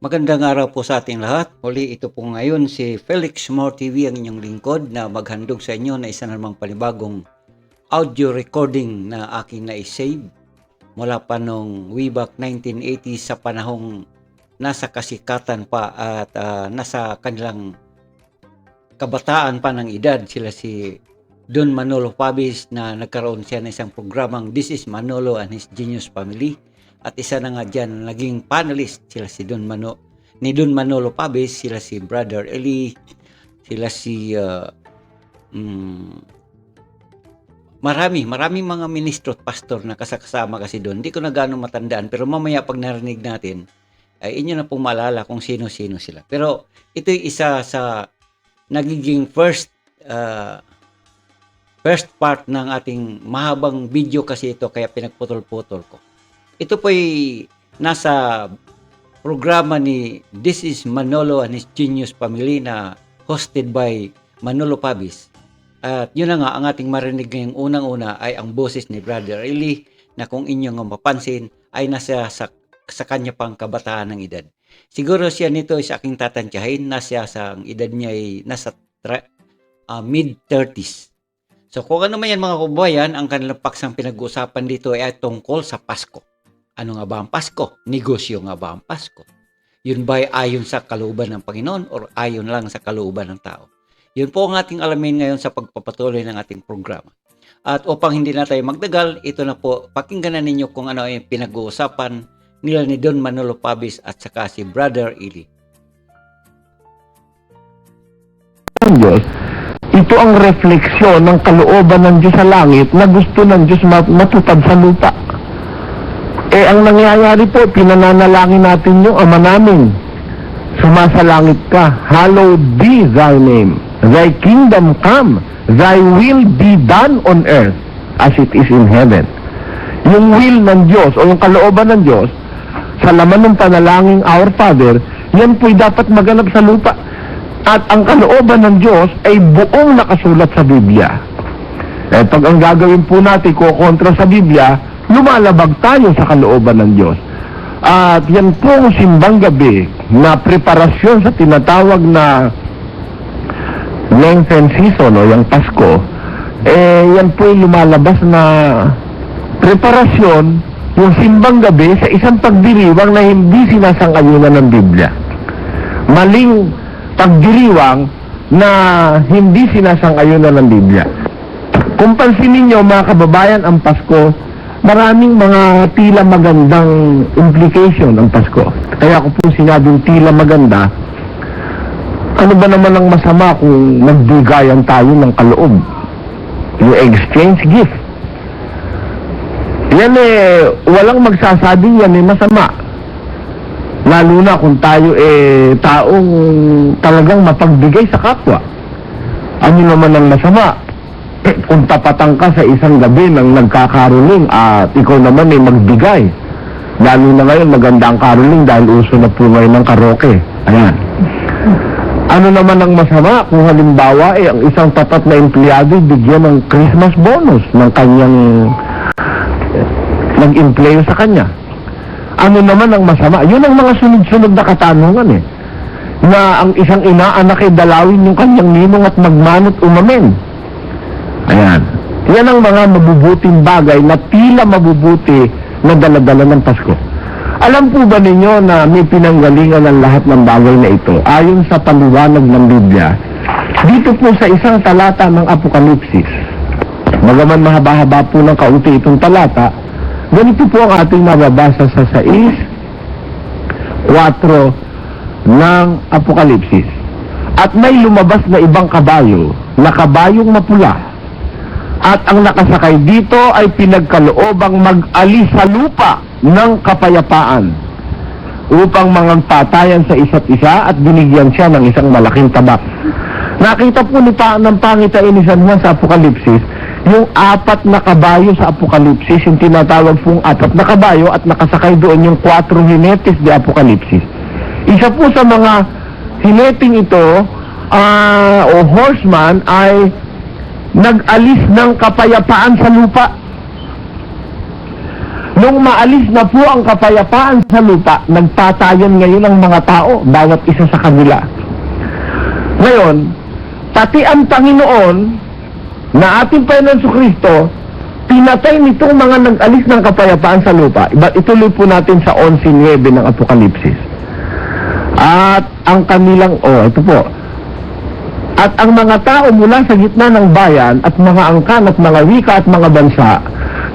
Magandang araw po sa ating lahat. Muli ito po ngayon si Felix More TV ang inyong lingkod na maghandog sa inyo na isa na namang panibagong audio recording na aking na-save mula pa nung way back 1980 sa panahong nasa kasikatan pa at ah, nasa kanilang kabataan pa ng edad sila si Don Manolo Pabis na nagkaroon siya ng isang programang This is Manolo and His Genius Family at isa na nga dyan naging panelist sila si Don Mano ni Don Manolo Pabis sila si Brother Eli sila si uh, mm, marami maraming mga ministro at pastor na kasakasama kasi doon hindi ko na gaano matandaan pero mamaya pag narinig natin ay inyo na pong maalala kung sino-sino sila pero ito'y isa sa nagiging first uh, first part ng ating mahabang video kasi ito kaya pinagputol-putol ko. Ito po'y nasa programa ni This is Manolo and his Genius Family na hosted by Manolo Pabis. At yun na nga, ang ating marinig ngayong unang-una ay ang boses ni Brother Eli na kung inyong mapapansin ay nasa sa, sa kanya pang kabataan ng edad. Siguro siya nito is aking tatantyahin na siya sa ang edad niya ay nasa tra- ah, mid-30s. So kung ano man yan mga kabayan, ang kanilang paksang pinag-uusapan dito ay tungkol sa Pasko. Ano nga ba ang Pasko? Negosyo nga ba ang Pasko? Yun ba ay ayon sa kalooban ng Panginoon or ayon lang sa kalooban ng tao? Yun po ang ating alamin ngayon sa pagpapatuloy ng ating programa. At upang hindi na tayo magdagal, ito na po, pakinggan na ninyo kung ano ay pinag-uusapan nila ni Don Manolo Pabis at saka si Brother Ili. ng Diyos, ito ang refleksyon ng kalooban ng Diyos sa langit na gusto ng Diyos mat- matupad sa lupa. Eh, ang nangyayari po, pinananalangin natin yung Ama namin. Sumasalangit ka, hallowed be thy name. Thy kingdom come, thy will be done on earth as it is in heaven. Yung will ng Diyos o yung kalooban ng Diyos, sa laman ng panalangin Our Father, yan po'y dapat maganap sa lupa. At ang kalooban ng Diyos ay buong nakasulat sa Biblia. Eh, pag ang gagawin po natin ko kontra sa Biblia, lumalabag tayo sa kalooban ng Diyos. At yan pong simbang gabi na preparasyon sa tinatawag na Lenten season o yung Pasko, eh yan po yung lumalabas na preparasyon yung simbang gabi sa isang pagdiriwang na hindi sinasangayunan ng Biblia. Maling pagdiriwang na hindi sinasangayunan ng Biblia. Kung pansinin nyo mga kababayan ang Pasko, maraming mga tila magandang implication ang Pasko. Kaya ko po sinabing tila maganda, ano ba naman ang masama kung nagbigayan tayo ng kaloob? Yung exchange gift. Yan eh, walang magsasabing yan eh masama. Lalo na kung tayo eh taong talagang mapagbigay sa kapwa. Ano naman ang masama? Kung tapatan ka sa isang gabi ng nagkakaroling at ikaw naman ay magbigay. Lalo na ngayon maganda ang caroling dahil uso na po ngayon ng karaoke. Ayan. Ano naman ang masama kung halimbawa eh ang isang tapat na empleyado bigyan ng Christmas bonus ng kanyang eh, nag-employo sa kanya? Ano naman ang masama? Yun ang mga sunod-sunod na katanungan eh. Na ang isang ina anak ay dalawin yung kanyang ninong at magmanot umamin. Ayan. Yan ang mga mabubuting bagay na tila mabubuti na daladala ng Pasko. Alam po ba ninyo na may pinanggalingan ng lahat ng bagay na ito ayon sa paliwanag ng Biblia? Dito po sa isang talata ng Apokalipsis, magaman mahaba-haba po ng kaunti itong talata, ganito po ang ating mababasa sa 6, 4 ng Apokalipsis. At may lumabas na ibang kabayo, na kabayong mapula, at ang nakasakay dito ay pinagkaloobang mag-alis sa lupa ng kapayapaan upang mangagpatayan sa isa't isa at binigyan siya ng isang malaking tabak. Nakita po ni pa ng pangitain ni San Juan sa Apokalipsis, yung apat na kabayo sa Apokalipsis, yung tinatawag pong apat na kabayo at nakasakay doon yung kwatro hinetes di Apokalipsis. Isa po sa mga hineting ito ah, o horseman ay nag-alis ng kapayapaan sa lupa. Nung maalis na po ang kapayapaan sa lupa, nagpatayan ngayon ang mga tao, bawat isa sa kanila. Ngayon, pati ang Panginoon na ating Panginoon Kristo, pinatay nitong mga nag-alis ng kapayapaan sa lupa. Iba, ituloy po natin sa 11.9 ng Apokalipsis. At ang kanilang, oh, ito po, at ang mga tao mula sa gitna ng bayan at mga angkan at mga wika at mga bansa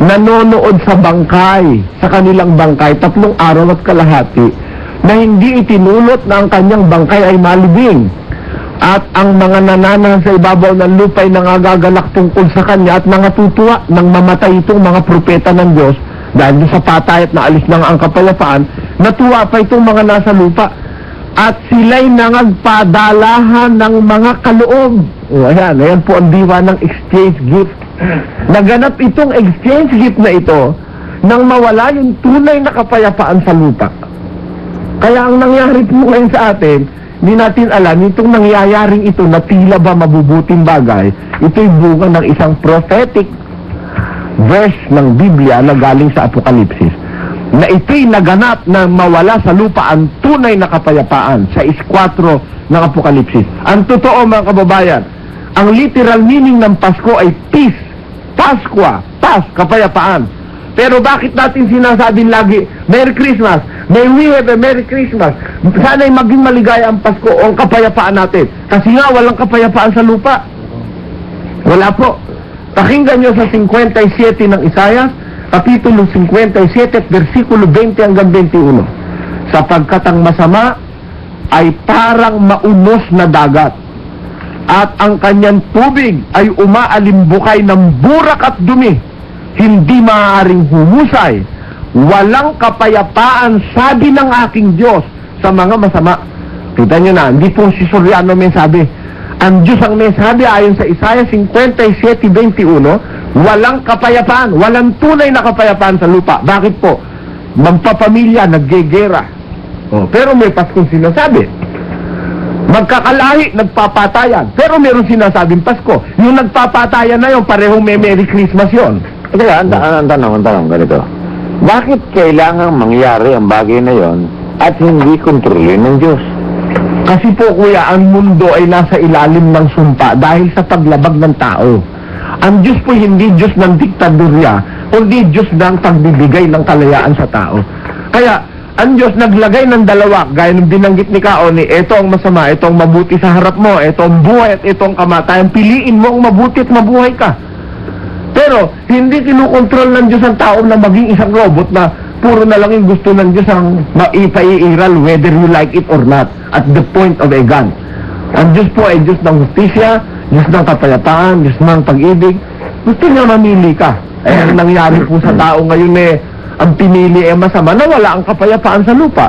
nanonood sa bangkay, sa kanilang bangkay, tatlong araw at kalahati, na hindi itinulot na ang kanyang bangkay ay malibing. At ang mga nananahan sa ibabaw ng lupa ay nangagagalak tungkol sa kanya at nangatutuwa nang mamatay itong mga propeta ng Diyos dahil sa patay at naalis na ang kapayapaan, natuwa pa itong mga nasa lupa at sila'y nangagpadalahan ng mga kaloob. O, ayan, ayan po ang diwa ng exchange gift. Naganap itong exchange gift na ito nang mawala yung tunay na kapayapaan sa lupa. Kaya ang nangyari po ngayon sa atin, hindi natin alam, itong nangyayaring ito na tila ba mabubuting bagay, ito'y bunga ng isang prophetic verse ng Biblia na galing sa Apokalipsis na ito'y naganap na mawala sa lupa ang tunay na kapayapaan sa iskwatro ng Apokalipsis. Ang totoo mga kababayan, ang literal meaning ng Pasko ay peace, Paskwa, Pas, kapayapaan. Pero bakit natin sinasabing lagi, Merry Christmas, may we have a Merry Christmas. Sana'y maging maligaya ang Pasko o ang kapayapaan natin. Kasi nga walang kapayapaan sa lupa. Wala po. Pakinggan nyo sa 57 ng Isaiah, Kapitulo 57 at versikulo 20 hanggang 21. Sapagkat ang masama ay parang maunos na dagat at ang kanyang tubig ay umaalimbukay ng burak at dumi, hindi maaaring humusay, walang kapayapaan, sabi ng aking Diyos sa mga masama. Kita nyo na, hindi po si Soriano may sabi. Ang Diyos ang may sabi ayon sa Isaiah 57.21, walang kapayapaan, walang tunay na kapayapaan sa lupa. Bakit po? Magpapamilya, naggegera. Oh, pero may Paskong sinasabi. Magkakalahi, nagpapatayan. Pero meron sinasabing Pasko. Yung nagpapatayan na yun, parehong may Merry Christmas yon. Teka, ang, ang, ang tanong, ang tanong, ganito. Bakit kailangang mangyari ang bagay na yon at hindi kontrolin ng Diyos? Kasi po kuya, ang mundo ay nasa ilalim ng sumpa dahil sa paglabag ng tao. Ang Diyos po hindi Diyos ng diktadurya, kundi Diyos ng pagbibigay ng kalayaan sa tao. Kaya, ang Diyos naglagay ng dalawa, gaya ng binanggit ni Kaoni, ito ang masama, ito ang mabuti sa harap mo, ito ang buhay at ito ang kamatayan. Piliin mo ang mabuti at mabuhay ka. Pero, hindi kinukontrol ng Diyos ang tao na maging isang robot na puro na lang yung gusto ng Diyos ang maipaiiral whether you like it or not at the point of a gun. Ang Diyos po ay Diyos ng justisya, Diyos ng kapayapaan, Diyos ng pag-ibig. Gusto niya mamili ka. Eh, ang nangyari po sa tao ngayon eh, ang pinili ay masama na wala ang kapayapaan sa lupa.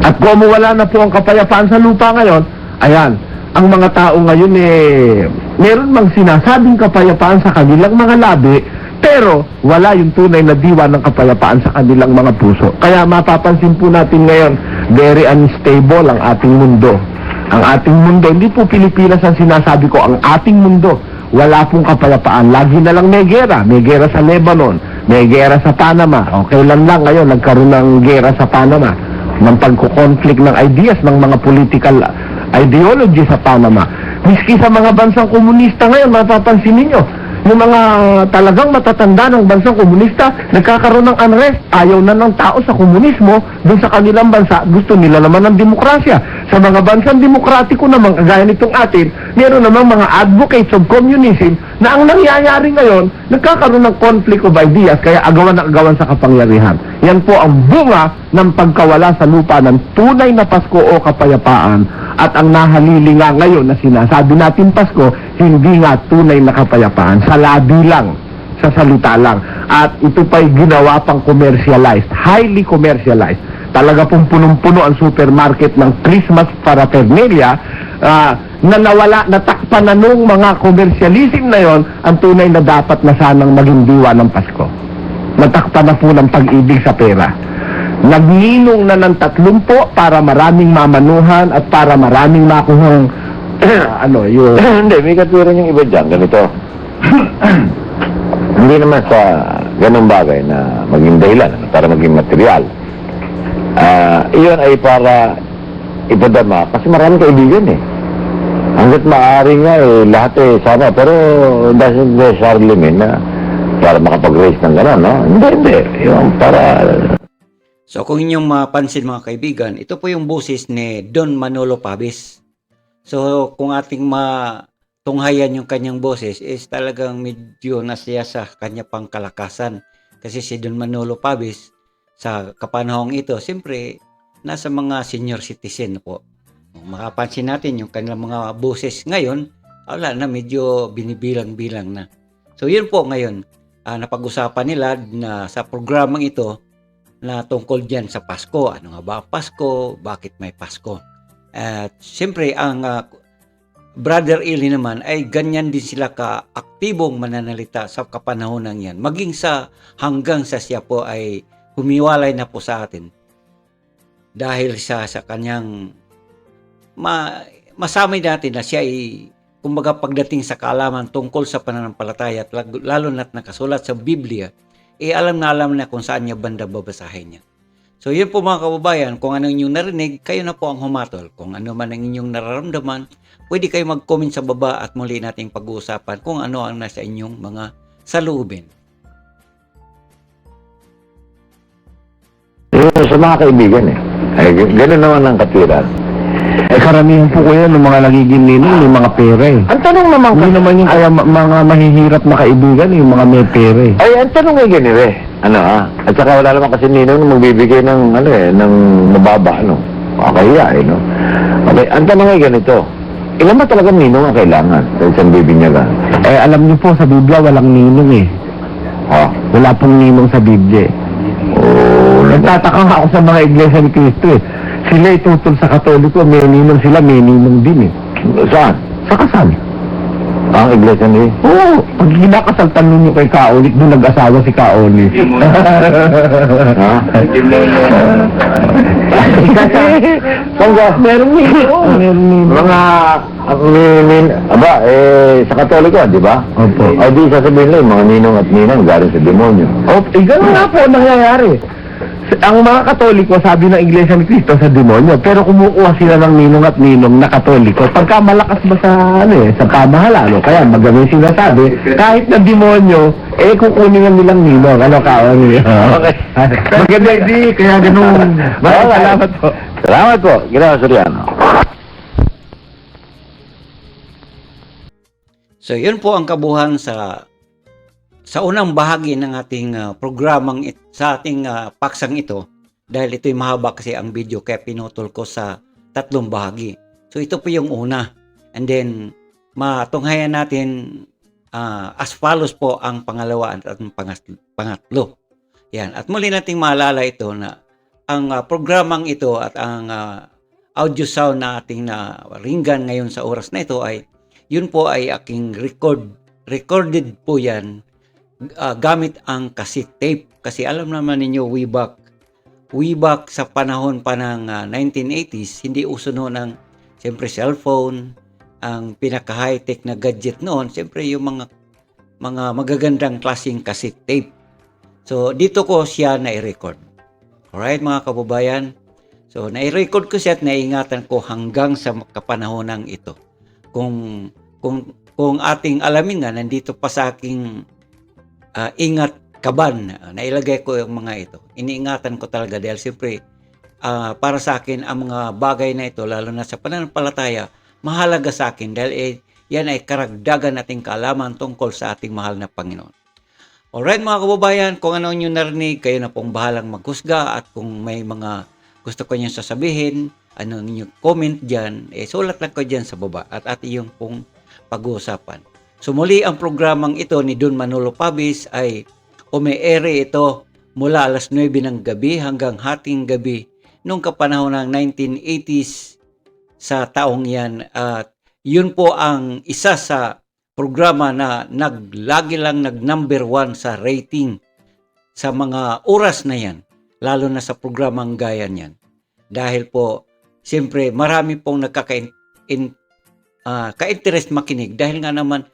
At kung wala na po ang kapayapaan sa lupa ngayon, ayan, ang mga tao ngayon eh, meron mang sinasabing kapayapaan sa kanilang mga labi, pero wala yung tunay na diwa ng kapayapaan sa kanilang mga puso. Kaya mapapansin po natin ngayon, very unstable ang ating mundo. Ang ating mundo, hindi po Pilipinas ang sinasabi ko, ang ating mundo, wala pong kapayapaan. Lagi na lang may gera. May gera sa Lebanon, may gera sa Panama. Okay lang lang ngayon, nagkaroon ng gera sa Panama. Ng pagkukonflict ng ideas ng mga political ideology sa Panama. Miski sa mga bansang komunista ngayon, mapapansin ninyo, yung mga talagang matatanda ng bansang komunista, nagkakaroon ng unrest. Ayaw na ng tao sa komunismo dun sa kanilang bansa. Gusto nila naman ng demokrasya. Sa mga bansang demokratiko naman, kagaya nitong atin, meron namang mga advocates of communism na ang nangyayari ngayon, nagkakaroon ng conflict of ideas, kaya agawan na agawan sa kapangyarihan. Yan po ang bunga ng pagkawala sa lupa ng tunay na Pasko o kapayapaan at ang nahalili nga ngayon na sinasabi natin Pasko, hindi nga tunay na kapayapaan. Sa labi lang, sa salita lang. At ito pa'y ginawa pang commercialized, highly commercialized. Talaga pong punong-puno ang supermarket ng Christmas paraphernalia ah, na nawala, natakpan na nung mga commercialism na yon ang tunay na dapat na sanang maging diwa ng Pasko. Natakpan na po ng pag-ibig sa pera. Nagninong na ng tatlumpo para maraming mamanuhan at para maraming makuhang ano, yung Hindi, may katuran yung iba dyan, ganito. hindi naman sa ganong bagay na maging dahilan, para maging material. Ah, iyon ay para ipadama, kasi marami kaibigan eh. Hanggat maaari nga eh, lahat eh, sana, pero doesn't necessarily mean na para makapag-raise ng gano'n, no? Hindi, hindi. Yung para So kung inyong mapansin mga kaibigan, ito po yung boses ni Don Manolo Pabis. So kung ating matunghayan yung kanyang boses is talagang medyo nasiya sa kanya pang kalakasan. Kasi si Don Manolo Pabis sa kapanahong ito, siyempre nasa mga senior citizen po. Makapansin natin yung kanilang mga boses ngayon, wala na medyo binibilang-bilang na. So yun po ngayon, ah, napag-usapan nila na sa programang ito, na tungkol dyan sa Pasko. Ano nga ba Pasko? Bakit may Pasko? At siyempre, ang ah, Brother Eli naman ay ganyan din sila ka-aktibong mananalita sa kapanahonan yan. Maging sa hanggang sa siya po ay humiwalay na po sa atin. Dahil sa sa kanyang ma, masamay natin na siya ay kumbaga pagdating sa kaalaman tungkol sa pananampalataya at lalo na't nakasulat sa Biblia, eh alam na alam na kung saan niya banda babasahin niya. So yun po mga kababayan, kung ano inyong narinig, kayo na po ang humatol. Kung ano man ang inyong nararamdaman, pwede kayo mag-comment sa baba at muli nating pag-uusapan kung ano ang nasa inyong mga salubin. Yun sa mga kaibigan eh. Ay, ganun naman ang katiran. Eh, karamihan po kuya ng mga nagiging ninong, may mga pera eh. Ang tanong naman Hindi kasi, naman yung kaya ma- mga mahihirap na kaibigan, yung mga may pera eh. ay, ang tanong ay ganito eh. Ano ah? At saka wala naman kasi ninong na magbibigay ng, ano eh, ng mababa, ano. Kakahiya eh, no? Okay, ang tanong ay ganito. Ilan ba talagang ninong ang kailangan sa isang bibinyagan? Eh, alam niyo po, sa Biblia, walang ninong eh. Ha? Wala pong ninong sa Biblia eh. Nagtataka nga ako sa mga iglesia ni Cristo eh. Sila itutol sa katoliko, may ninong sila, may ninong din eh. saan? Sa kasal. Ang iglesia ni... Oo, pag kinakasal, tanong niyo kay Kaolik, doon nag-asawa si Kaolik. Ha? Ka? Meron ninong. Meron ninong. Mga, min, min, aba, eh, sa katoliko, di ba? Opo. Ay, di sasabihin lang, mga ninong at ninang galing sa demonyo. Oh, eh, ganun nga po ang nangyayari. Ang mga katoliko, sabi ng Iglesia ni Cristo sa demonyo, pero kumukuha sila ng ninong at ninong na katoliko. Pagka malakas ba sa, ano eh, sa pamahala, no? Kaya magaling sila sabi, kahit na demonyo, eh kukunin na nilang ninong. Ano ka, ano Okay. Maganda hindi, kaya ganun. Maraming salamat po. Salamat po, Ginoong Soriano. So yun po ang kabuhan sa sa unang bahagi ng ating ah, programang it, sa ating ah, paksang ito dahil ito'y mahaba kasi ang video kaya pinutol ko sa tatlong bahagi. So ito po yung una. And then matunghayan natin ah, as follows po ang pangalawa at ang pangatlo. Yan. At muli nating maalala ito na ang ah, programang ito at ang ah, audio sound na ating na ringgan ngayon sa oras na ito ay yun po ay aking record recorded po yan ah, gamit ang cassette tape. Kasi alam naman ninyo way back way back sa panahon pa ng ah, 1980s hindi uso noon ang siyempre cellphone. Ang pinaka high tech na gadget noon siyempre yung mga mga magagandang klaseng cassette tape. So dito ko siya na i-record alright mga kababayan? So na-record ko siya at naingatan ko hanggang sa kapanahonan ito. Kung kung kung ating alamin nga nandito pa sa aking ah, ingat kaban ah, nailagay ko yung mga ito iniingatan ko talaga dahil siyempre ah, para sa akin ang mga bagay na ito lalo na sa pananampalataya mahalaga sa akin dahil eh, yan ay karagdagan nating kaalaman tungkol sa ating mahal na Panginoon. Alright mga kababayan, kung ano nyo narinig, kayo na pong bahalang maghusga at kung may mga gusto ko nyo sasabihin, ano ninyo comment dyan, eh sulat lang ko dyan sa baba at at yung pong pag-uusapan. So muli ang programang ito ni Don Manolo Pabis ay umeere ito mula alas 9 ng gabi hanggang hating gabi nung kapanahon ng 1980s sa taong yan. At yun po ang isa sa programa na naglagi lang nag number one sa rating sa mga oras na yan lalo na sa programang gaya niyan. Dahil po siyempre marami pong nagkaka in, ah, ka-interest makinig. Dahil nga naman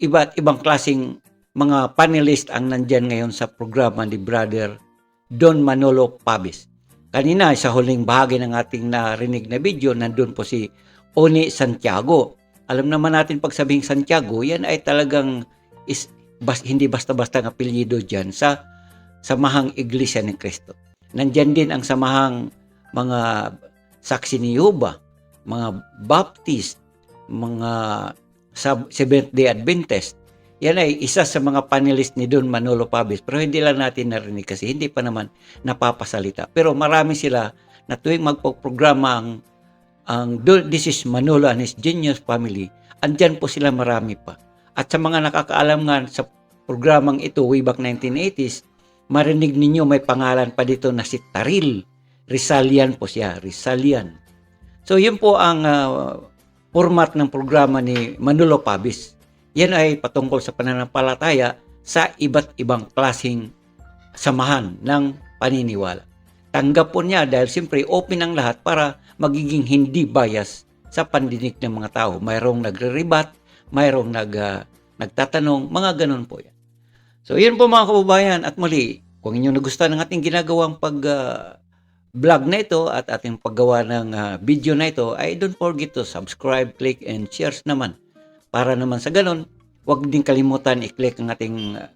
iba't ibang klasing mga panelist ang nandyan ngayon sa programa ni Brother Don Manolo Pabis. Kanina, sa huling bahagi ng ating narinig na video, nandun po si Oni Santiago. Alam naman natin pag sabing Santiago, yan ay talagang is, bas, hindi basta-basta ang apelyido dyan sa Samahang Iglesia ni Cristo. Nandyan din ang samahang mga saksi ni Yuba, mga Baptist, mga Sab- Seventh-day Adventist. Yan ay isa sa mga panelist ni Don Manolo Pabis. Pero hindi lang natin narinig kasi hindi pa naman napapasalita. Pero marami sila na tuwing magpo-programa ang, ang This is Manolo and his Genius Family, andyan po sila marami pa. At sa mga nakakaalam nga sa programang ito way back 1980s, marinig ninyo may pangalan pa dito na si Taril. Rizalian po siya, Rizalian. So yun po ang ah, format ng programa ni Manolo Pabis. Yan ay patungkol sa pananampalataya sa iba't ibang klaseng samahan ng paniniwala. Tanggap po niya dahil siyempre open ang lahat para magiging hindi bias sa pandinig ng mga tao. Mayroong nagre-rebat, mayroong nag, ah, nagtatanong, mga ganun po yan. So yun po mga kababayan at muli, kung inyo nagustuhan ng ating ginagawang pag ah, vlog na ito at ating paggawa ng ah, video na ito, ay don't forget to subscribe, click, and shares naman. Para naman sa ganun, huwag din kalimutan i-click ang ating ah,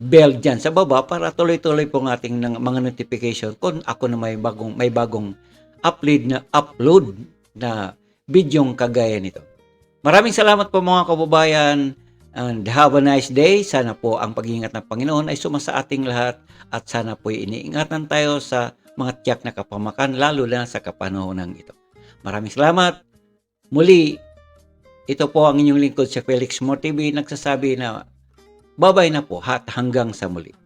bell dyan sa baba para tuloy-tuloy po ang ating ng mga notification kung ako na may bagong, may bagong upload na upload na bidyong kagaya nito. Maraming salamat po mga kababayan and have a nice day. Sana po ang pag-iingat ng Panginoon ay sumasa ating lahat at sana po iniingatan tayo sa mga tiyak na kapamakan lalo na sa kapanahonan ito. Maraming salamat. Muli, ito po ang inyong lingkod sa Felix Mo TV nagsasabi na babay na po hat hanggang sa muli.